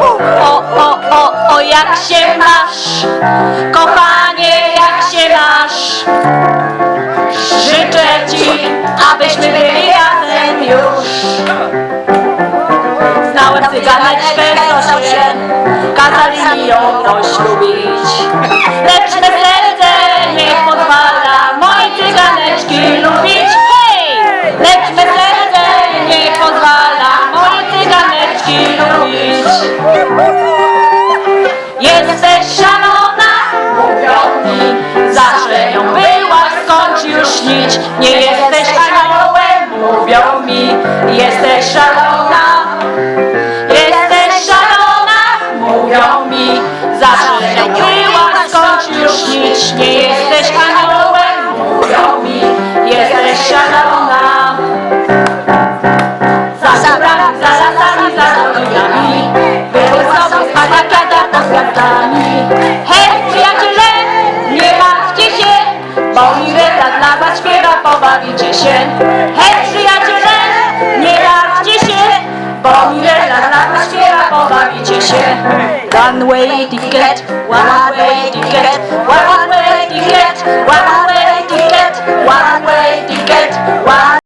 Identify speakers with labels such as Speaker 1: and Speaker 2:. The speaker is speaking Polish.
Speaker 1: O, o, o, o, jak się masz? Kochanie, jak się masz? Życzę ci, abyśmy byli razem już. Znałem cyganeczkę, co się kazali mi ją poślubić. Jesteś szalona, mówią mi, zawsze nią byłaś, skończ już śnić. Nie jesteś aniołem, mówią mi, jesteś szalona. Jesteś szalona, mówią mi, zawsze nią byłaś, skończ już śnić. Nie jesteś aniołem, się Hej, przyjaciele, nie się Bo pobawicie się. One way ticket, one way ticket, one